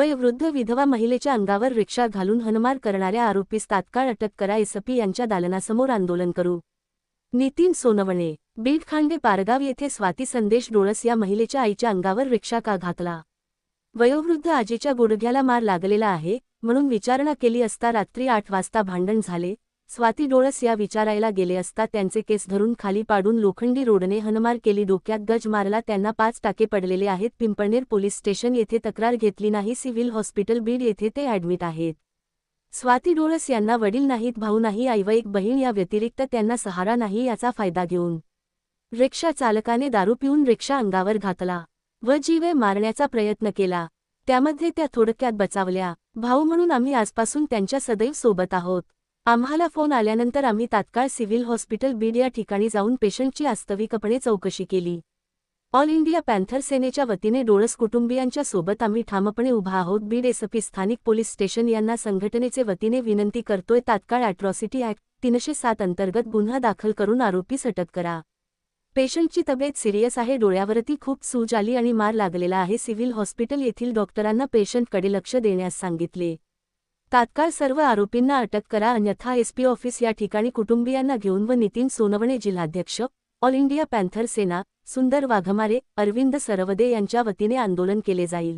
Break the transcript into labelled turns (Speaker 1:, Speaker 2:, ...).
Speaker 1: वयोवृद्ध विधवा महिलेच्या अंगावर रिक्षा घालून हनमार करणाऱ्या आरोपीस तात्काळ अटक करा एसपी यांच्या दालनासमोर आंदोलन करू. नितीन सोनवणे बीडखांडे पारगाव येथे स्वाती संदेश डोळस या महिलेच्या आईच्या अंगावर रिक्षा का घातला? वयोवृद्ध आजीच्या गुडघ्याला मार लागलेला आहे म्हणून विचारणा केली असता रात्री आठ वाजता भांडण झाले स्वाती डोळस या विचारायला गेले असता त्यांचे केस धरून खाली पाडून लोखंडी रोडने हनमार केली डोक्यात गज मारला. त्यांना पाच टाके पडलेले आहेत. पिंपळनेर पोलीस स्टेशन येथे तक्रार घेतली नाही. सिव्हिल हॉस्पिटल बीड येथे ते ॲडमिट आहेत. स्वाती डोळस यांना वडील नाहीत भाऊ नाही आई व एक बहीण या व्यतिरिक्त त्यांना सहारा नाही याचा फायदा घेऊन रिक्षा चालकाने दारू पिऊन रिक्षा अंगावर घातला व जीवे मारण्याचा प्रयत्न केला. त्यामध्ये त्या थोडक्यात बचावल्या. भाऊ म्हणून आम्ही आजपासून त्यांच्या सदैव सोबत आहोत. आम्हाला फोन आल्यानंतर आम्ही तात्काळ सिव्हिल हॉस्पिटल बीड या ठिकाणी जाऊन पेशंटची वास्तविकपणे चौकशी केली. ऑल इंडिया पॅन्थर सेनेच्या वतीने डोळस कुटुंबियांच्या सोबत आम्ही ठामपणे उभा आहोत. बीड एसपी स्थानिक पोलीस स्टेशन यांना संघटनेचे वतीने विनंती करतोय. तात्काळ अॅट्रॉसिटी ऍक्ट तीनशे सात अंतर्गत गुन्हा दाखल करून आरोपीस अटक करा. पेशंटची तब्येत सिरियस आहे. डोळ्यावरती खूप सूज आली आणि मार लागलेला आहे. सिव्हिल हॉस्पिटल येथील डॉक्टरांना पेशंटकडे लक्ष देण्यास सांगितले. तात्काळ सर्व आरोपींना अटक करा अन्यथा एसपी ऑफिस या ठिकाणी कुटुंबियांना घेऊन व नितीन सोनवणे जिल्हाध्यक्ष ऑल इंडिया पॅन्थर सेना सुंदर वाघमारे अरविंद सरवदे यांच्या वतीने आंदोलन केले जाईल.